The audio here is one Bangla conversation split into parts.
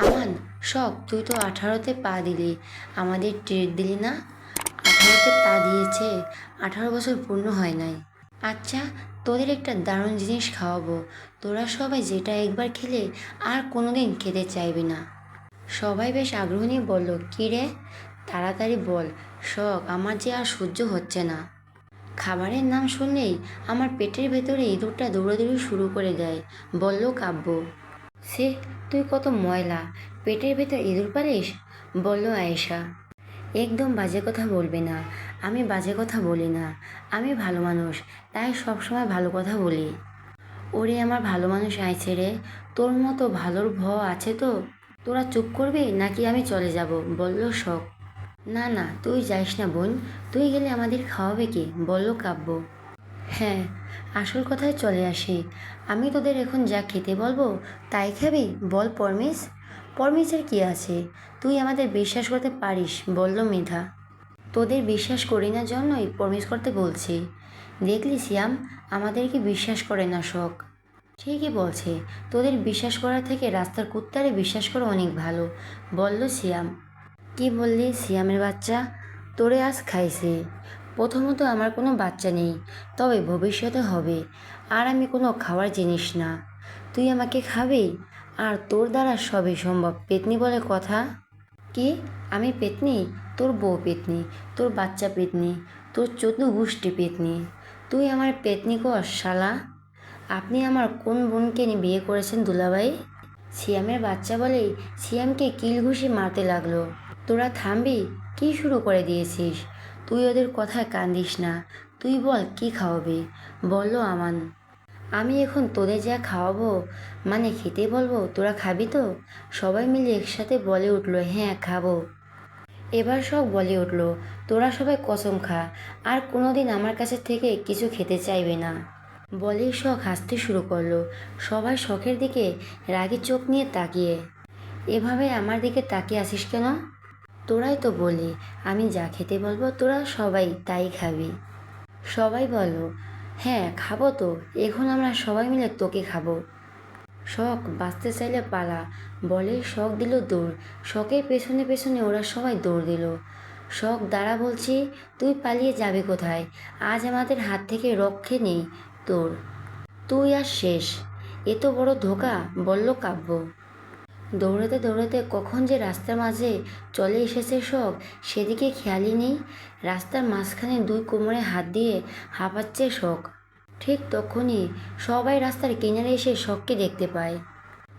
আমান, শখ, তুই তো আঠারোতে পা দিলি। আমাদের ট্রিট দিলি না? আঠারোতে পা দিয়েছে, আঠারো বছর পূর্ণ হয় নাই। আচ্ছা তোদের একটা দারুণ জিনিস খাওয়াবো। তোরা সবাই যেটা একবার খেলে আর কোনোদিন খেতে চাইবি না। সবাই বেশ আগ্রহ নিয়ে বলল, কী রে? তাড়াতাড়ি বল, শখ আমার যে আর সহ্য হচ্ছে না। খাবারের নাম শুনলেই আমার পেটের ভেতরে ইঁদুরটা দৌড়াদৌড়ি শুরু করে দেয়, বলল কাব্য। সে, তুই কত ময়লা, পেটের ভেতর ইঁদুর পালিস বলল আয়েশা। একদম বাজে কথা বলবে না। আমি বাজে কথা বলি না। আমি ভালো মানুষ, তাই সবসময় ভালো কথা বলি। ওরে আমার ভালো মানুষ আইছে রে, তোর মতো ভালোর ভ আছে তো? তোরা চুপ করবি নাকি আমি চলে যাব? বলল শখ। না না, তুই যাইস না বোন, তুই গেলে আমাদের খাওয়াবে কি? বলল কাব্য। হ্যাঁ আসল কথায় চলে আসি। আমি তোদের এখন যা খেতে বলব, তাই খাবি? বল পরমিস পরমিসের কি আছে? তুই আমাদের বিশ্বাস করতে পারিস, বলল মেধা। তোদের বিশ্বাস করি না জন্যই পরমিস করতে বলছি। দেখলি, সিয়াম আমাদেরকে বিশ্বাস করে না শখ ঠিকই বলছে। তোদের বিশ্বাস করা থেকে রাস্তার কুত্তারে বিশ্বাস করা অনেক ভালো, বলল সিয়াম। কি বললি, সিয়ামের বাচ্চা? তোরে আজ খাইছে। প্রথমত আমার কোনো বাচ্চা নেই, তবে ভবিষ্যতে হবে। আর আমি কোনো খাওয়ার জিনিস না। তুই আমাকে খাবি? আর তোর দ্বারা সবই সম্ভব, পেতনি বলে কথা। কি? আমি পেতনি? তোর বউ পেতনি, তোর বাচ্চা পেতনি, তোর চোদ্দ গোষ্ঠী পেতনি। তুই আমার পেতনি কর, শালা। আপনি আমার কোন বোনকে বিয়ে করেছেন দুলাভাই? সিয়ামের বাচ্চা বলেই সিয়ামকে কিল ঘুষি মারতে লাগল। তোরা থামবি? কি শুরু করে দিয়েছিস? তুই ওদের কথায় কান্দিস না। তুই বল, কি খাওয়াবি? বলল আমান। আমি এখন তোদের যা খাওয়াবো মানে খেতে বলব, তোরা খাবি তো? সবাই মিলে একসাথে বলে উঠল হ্যাঁ খাব। এবার সব বলে উঠল, তোরা সবাই কসম খা, আর কোনোদিন আমার কাছে থেকে কিছু খেতে চাইবে না। বলে শখ হাসতে শুরু করল, সবাই শখের দিকে রাগি চোখ নিয়ে তাকিয়ে। এভাবে আমার দিকে তাকিয়ে আসিস কেন? তোরাই তো বলি, আমি যা খেতে বলব তোরা সবাই তাই খাবি। সবাই বলো হ্যাঁ খাব তো, এখন আমরা সবাই মিলে তোকে খাব। শখ বাঁচতে চাইলে পালা, বলে শখ দিল দৌড় শখের পেছনে পেছনে ওরা সবাই দৌড় দিল। শখ দাঁড়া বলছি, তুই পালিয়ে যাবে কোথায়? আজ আমাদের হাত থেকে রক্ষে নেই তোর। তুই আর শেষ। এত বড় ধোকা, বলল কাব্য। দৌড়াতে দৌড়াতে কখন যে রাস্তার মাঝে চলে এসেছে শখ সেদিকে খেয়ালই নেই। রাস্তার মাঝখানে দুই কোমরে হাত দিয়ে হাঁপাচ্ছে শখ। ঠিক তখনই সবাই রাস্তার কিনারে এসে শখকে দেখতে পায়।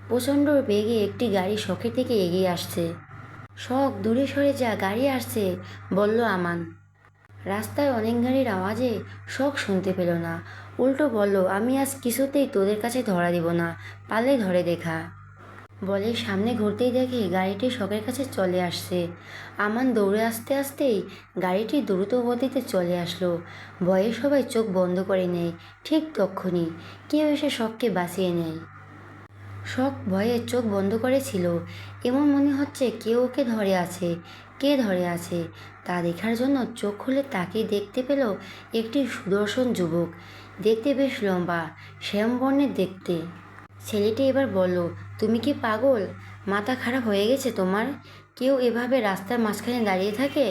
প্রচণ্ড বেগে একটি গাড়ি শখের দিকে এগিয়ে আসছে। শখ দূরে সরে যা, গাড়ি আসছে, বলল আমান। রাস্তায় অনেক গাড়ির আওয়াজে শখ শুনতে পেল না। উল্টো বলল, আমি আজ কিছুতেই তোদের কাছে ধরা দিব না পালে ধরে দেখা। বলে সামনে ঘুরতেই দেখে গাড়িটি শখের কাছে চলে আসছে। আমান দৌড়ে আসতে আসতেই গাড়িটি দ্রুত গতিতে চলে আসলো। ভয়ে সবাই চোখ বন্ধ করে নেয়, ঠিক তক্ষুনি। কেউ এসে শখকে বাঁচিয়ে নেয়। শখ ভয়ে চোখ বন্ধ করেছিল। এমন মনে হচ্ছে কেউ ওকে ধরে আছে। কে ধরে আছে? তা দেখার জন্য চোখ খুলে তাকে দেখতে পেল একটি সুদর্শন যুবক। দেখতে বেশ লম্বা, শ্যামবর্ণের দেখতে। ছেলেটি এবার বলল তুমি কি পাগল? মাথা খারাপ হয়ে গেছে তোমার? কেউ এভাবে রাস্তার মাঝখানে দাঁড়িয়ে থাকে?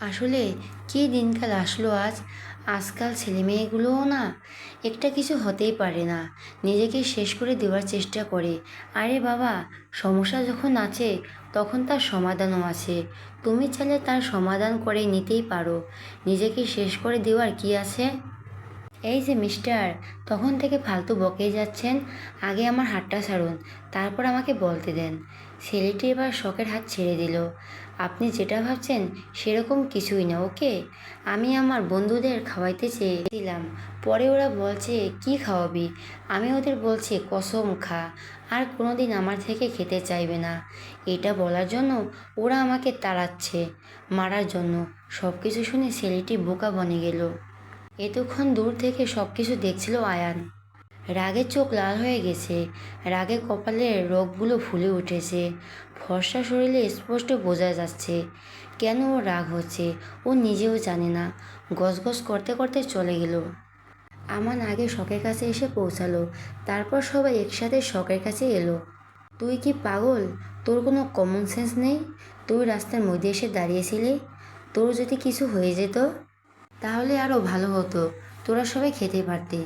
আসলে কী দিনকাল আসলো আজ? আজকাল ছেলেমেয়েগুলোও না, একটা কিছু হতেই পারে না। নিজেকে শেষ করে দেওয়ার চেষ্টা করে। আরে বাবা, সমস্যা যখন আছে, তখন তার সমাধানও আছে। তুমি চাইলে তার সমাধান করে নিতেই পারো। নিজেকে শেষ করে দেওয়ার কি আছে? এই যে মিস্টার, তখন থেকে ফালতু বকেই যাচ্ছেন, আগে আমার হাতটা ছাড়ুন, তারপর আমাকে বলতে দেন। ছেলেটি এবার শখের হাত ছেড়ে দিল। আপনি যেটা ভাবছেন সেরকম কিছুই না, ওকে? আমি আমার বন্ধুদের খাওয়াইতে চেয়েছিলাম, পরে ওরা বলছে, কি খাওয়াবি? আমি ওদের বলছি, কসম খা, আর কোনো দিন আমার থেকে খেতে চাইবে না। এটা বলার জন্য ওরা আমাকে তাড়াচ্ছে, মারার জন্য। সব কিছু শুনে ছেলেটি বোকা বনে গেল। এতক্ষণ দূর থেকে সব কিছু দেখছিল আয়ান। রাগে চোখ লাল হয়ে গেছে, রাগে কপালের রোগগুলো ফুলে উঠেছে, ফর্সা শরীরে স্পষ্ট বোঝা যাচ্ছে, কেন ও রাগ হচ্ছে, ও নিজেও জানে না, গজগজ করতে করতে চলে গেল। আমান আগে শখের কাছে এসে পৌঁছালো, তারপর সবাই একসাথে শখের কাছে এলো। তুই কি পাগল? তোর কোনো কমন সেন্স নেই? তুই রাস্তার মধ্যে এসে দাঁড়িয়েছিলি? তোর যদি কিছু হয়ে যেত? তাহলে আরও ভালো হতো। তোরা সবাই খেতে পারতে।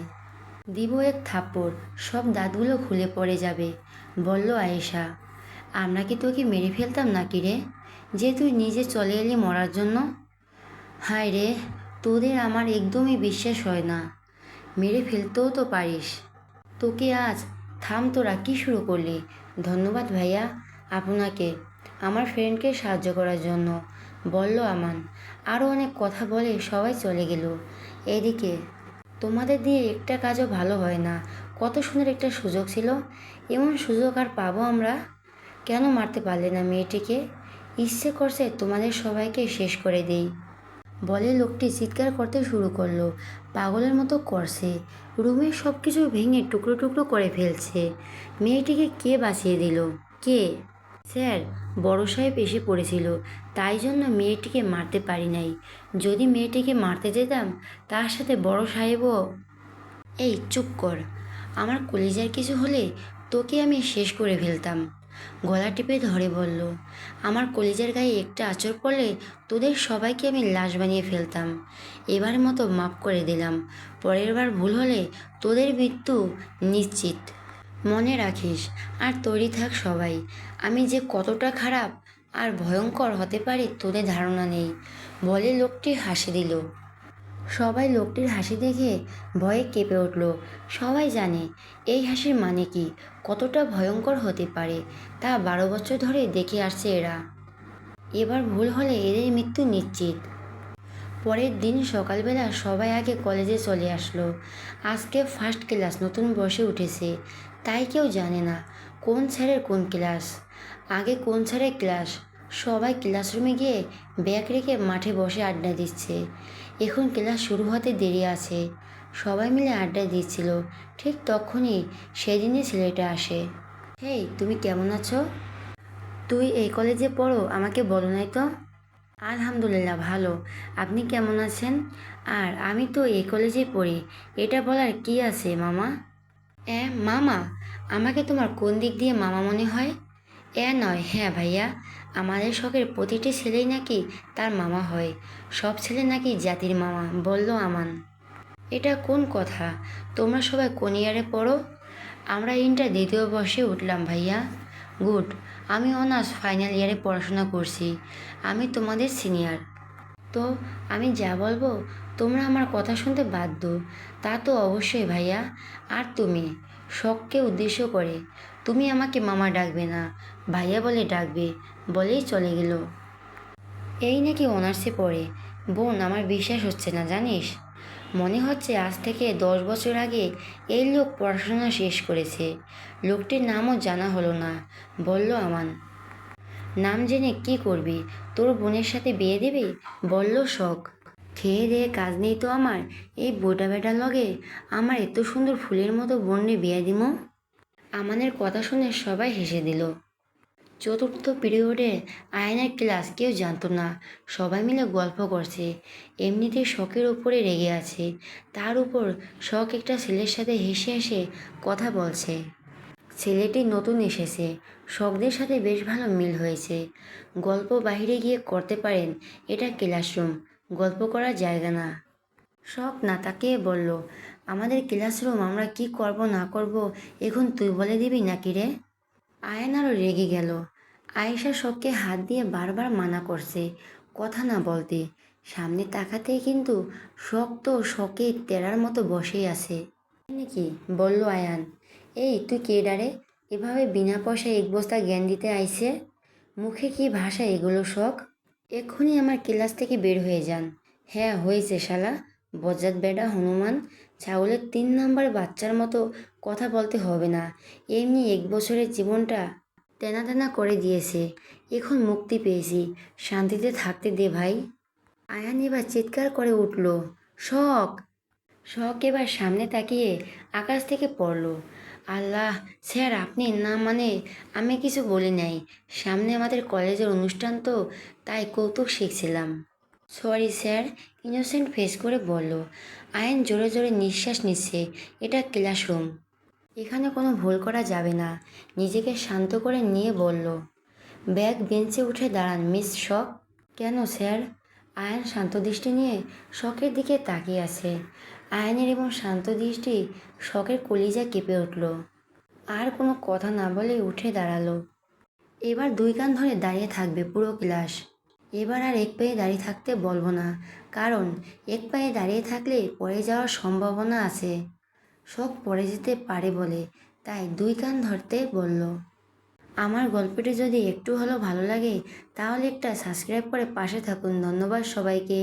দিব এক থাপ্পড়, সব দাঁতগুলো খুলে পড়ে যাবে। বলল আয়েশা, আমরা কি তোকে মেরে ফেলতাম নাকি রে? যে তুই নিজে চলে এলি মরার জন্য? হায় রে, তোদের আমার একদমই বিশ্বাস হয় না। মেরে ফেলতেও তো পারিস। তোকে আজ থাম তোরা, কী শুরু করলি? ধন্যবাদ ভাইয়া আপনাকে, আমার ফ্রেন্ডকে সাহায্য করার জন্য। বলল আমান আরও অনেক কথা বলে সবাই চলে গেল। এদিকে, তোমাদের দিয়ে একটা কাজও ভালো হয় না। কত সুন্দর একটা সুযোগ ছিল। এমন সুযোগ আর পাবো আমরা? কেন মারতে পারলে না মেয়েটিকে? ইচ্ছে করছে তোমাদের সবাইকে শেষ করে দেই। বলে লোকটি চিৎকার করতে শুরু করল। পাগলের মতো করছে। রুমের সব কিছু ভেঙে টুকরো টুকরো করে ফেলছে। মেয়েটিকে কে বাঁচিয়ে দিল? কে? স্যার, বড় সাহেব এসে পড়েছিল, তাই জন্য মেয়েটিকে মারতে পারি নাই। যদি মেয়েটিকে মারতে যেতাম, তার সাথে বড় সাহেবও এই, চুপ কর। আমার কলিজার কিছু হলে তোকে আমি শেষ করে ফেলতাম। গলা টিপে ধরে বলল, আমার কলিজার গায়ে একটা আঁচড় পড়লে তোদের সবাইকে আমি লাশ বানিয়ে ফেলতাম। এবার মতো মাফ করে দিলাম। পরের বার ভুল হলে তোদের মৃত্যু নিশ্চিত। মনে রাখিস, আর তৈরি থাক সবাই। আমি যে কতটা খারাপ আর ভয়ঙ্কর হতে পারি তোদের ধারণা নেই। বলে লোকটি হাসি দিল। সবাই লোকটির হাসি দেখে ভয়ে কেঁপে উঠল। সবাই জানে এই হাসির মানে কি, কতটা ভয়ঙ্কর হতে পারে তা বারো বছর ধরে দেখে আসছে এরা। এবার ভুল হলে এদের মৃত্যু নিশ্চিত। পরের দিন সকালবেলা সবাই আগে কলেজে চলে আসলো। আজকে ফার্স্ট ক্লাস নতুন বসে উঠেছে। তাই কেউ জানে না কোন স্যারের কোন ক্লাস। আগে কোন স্যারের ক্লাস? সবাই ক্লাসরুমে গিয়ে ব্যাগ রেখে মাঠে বসে আড্ডা দিচ্ছে। এখন ক্লাস শুরু হতে দেরি আছে। সবাই মিলে আড্ডা দিচ্ছিল। ঠিক তখনই সেদিনই ছেলেটা আসে। হেই, তুমি কেমন আছো? তুই এই কলেজে পড়ো, আমাকে বলো নাই তো? আলহামদুলিল্লাহ, ভালো। আপনি কেমন আছেন? আর আমি তো এই কলেজে পড়ি। এটা বলার কি আছে, মামা? এ, মামা, আমাকে তোমার কোন দিক দিয়ে মামা মনে হয়? এ নয় হ্যাঁ ভাইয়া, আমাদের শখের প্রতিটি ছেলেই নাকি তার মামা হয়। সব ছেলে নাকি জাতির মামা, বলল আমান। এটা কোন কথা? তোমরা সবাই কোন ইয়ারে পড়ো? আমরা ইন্টার দ্বিতীয় বর্ষে উঠলাম ভাইয়া। গুড, আমি অনার্স ফাইনাল ইয়ারে পড়াশোনা করছি। আমি তোমাদের সিনিয়র। তো, আমি যা বলব তোমরা আমার কথা শুনতে বাধ্য। তা তো অবশ্যই ভাইয়া। আর তুমি? শখকে উদ্দেশ্য করে। তুমি আমাকে মামা ডাকবে না, ভাইয়া বলে ডাকবে, বলেই চলে গেল। এই নাকি অনার্সে পড়ে। বোন, আমার বিশ্বাস হচ্ছে না, জানিস? মনে হচ্ছে আজ থেকে দশ বছর আগে এই লোক পড়াশোনা শেষ করেছে। লোকটির নামও জানা হলো না, বলল আমান। নাম জেনে কি করবি? তোর বোনের সাথে বিয়ে দেবে? বলল শখ। খেয়ে দিয়ে কাজ নেই তো আমার? এই বোটা বেটার লগে আমার এত সুন্দর ফুলের মতো বোনরে বিয়ে দিমো? আমাদের কথা শুনে সবাই হেসে দিল। চতুর্থ পিরিয়ডে আয়নের ক্লাস কেউ জানতো না। সবাই মিলে গল্প করছে। এমনিতে শখের উপরে রেগে আছে। তার উপর শখ একটা ছেলের সাথে হেসে হেসে কথা বলছে। ছেলেটি নতুন এসেছে। শখদের সাথে বেশ ভালো মিল হয়েছে। গল্প বাইরে গিয়ে করতে পারেন এটা ক্লাসরুম। গল্প করার জায়গা না। শখ না তাকে বলল, আমাদের ক্লাসরুম আমরা কি করব না করব এখন তুই বলে দিবি নাকি রে? আয়ন আরও রেগে গেল। আয়েশা শখকে হাত দিয়ে বারবার মানা করছে, কথা না বলতে। সামনে তাকাতেই কিন্তু শখ তো শখে তেরার মতো বসেই আছে। নাকি? বলল আয়ান। এই, তুই কে ডারে এভাবে বিনা পয়সায় এক বস্তা জ্ঞান দিতে আইছে? মুখে কি ভাষা এগুলো শখ? এক্ষুনি আমার ক্লাস থেকে বের হয়ে যান। হ্যাঁ হয়েছে শালা। বজ্জাত বেডা হনুমান ছাগলের তিন নাম্বার বাচ্চার মতো কথা বলতে হবে না। এমনি এক বছরের জীবনটা তেনা তেনা করে দিয়েছে। এখন মুক্তি পেয়েছি। শান্তিতে থাকতে দে ভাই। আয়ান এবার চিৎকার করে উঠল, শখ! শখ এবার সামনে তাকিয়ে আকাশ থেকে পড়ল। আল্লাহ, স্যার, আপনি না মানে আমি কিছু বলি নাই। সামনে আমাদের কলেজের অনুষ্ঠান তো, তাই কৌতুক শিখছিলাম। সরি, স্যার ইনোসেন্ট ফেস করে বলল। আয়ন জোরে জোরে নিঃশ্বাস নিচ্ছে। এটা ক্লাসরুম। এখানে কোনো ভুল করা যাবে না। নিজেকে শান্ত করে নিয়ে বলল, ব্যাগ বেঞ্চে উঠে দাঁড়ান, মিস শখ কেন, স্যার? আয়ন শান্ত দৃষ্টি নিয়ে শখের দিকে তাকিয়ে আছে। আয়নের এবং শান্ত দৃষ্টি শখের কলিজা কেঁপে উঠল। আর কোনো কথা না বলে উঠে দাঁড়াল। এবার দুই কান ধরে দাঁড়িয়ে থাকবে পুরো ক্লাস। এবার আর এক পায়ে দাঁড়িয়ে থাকতে বলব না, কারণ এক পায়ে দাঁড়িয়ে থাকলে পড়ে যাওয়ার সম্ভাবনা আছে। শখ পড়ে যেতে পারে বলে তাই দুই কান ধরতে বলল। আমার গল্পটি যদি একটু হলেও ভালো লাগে, তাহলে একটা সাবস্ক্রাইব করে পাশে থাকুন। ধন্যবাদ সবাইকে।